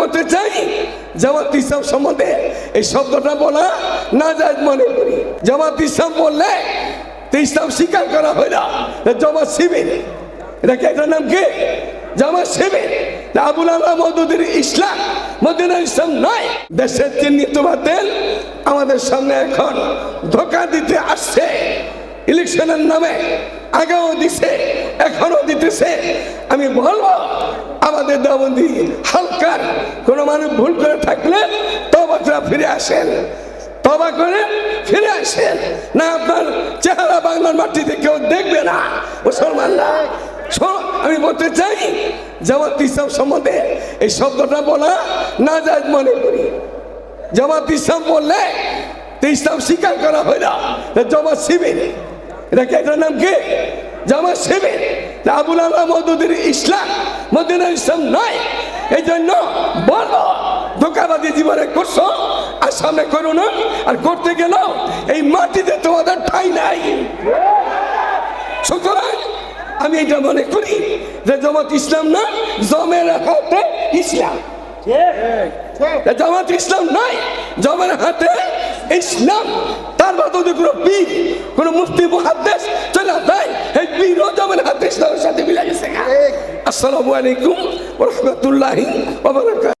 বলতে চাই জামাত ইসলাম সম্বন্ধে এই শব্দটা বলা না যায় মনে করি। জামাত ইসলাম বললে ইসলাম স্বীকার করা হয় না। জামাত শিবির, এটা কি নাম কি? শিবির আবুল আল্লাহ ইসলাম ইসলাম নয়। দেশের চিহ্নিত বাতিল আমাদের সামনে এখন ধোকা দিতে আসছে। ইলেকশনের নামে আগেও দিছে, এখনও দিতেছে। আমি বলব, আমাদের দাবন্দি হালকার কোনো মানুষ ভুল করে থাকলে তবাকরা ফিরে আসেন। তবা করে ফিরে আসেন। না আপনার চেহারা বাংলার মাটিতে কেউ দেখবে না। মুসলমানরা আমি বলতে চাই, জামাত ইসলাম সম্বন্ধে এই শব্দটা বলা না যায় মনে করি। জামাত ইসলাম বললে ইসলাম স্বীকার করা হয় না। জামাত শিবির। এটা কি এটার নাম কি? জামাত শিবির। আবুল আল্লাহ মদুদের ইসলাম। মদিনার ইসলাম নয়। এই জন্য বলো ধোকাবাদি জীবনে করছ আর সামনে করো না আর করতে গেলেও এই মাটিতে তোমাদের ঠাই নাই। সুতরাং আমি এটা মনে করি যে জামাত ইসলাম না জমের হাতে ইসলাম। জামাত ইসলাম নয় জমের হাতে ইসলাম। তার মতো যদি কোনো বীর কোনো মুফতি মুহাদ্দেস চলে যায় এই বীর ও জমের হাতে ইসলামের সাথে মিলে গেছে। আসসালামু আলাইকুম। রহমতুল্লাহি ওয়া বারাকাতুহু।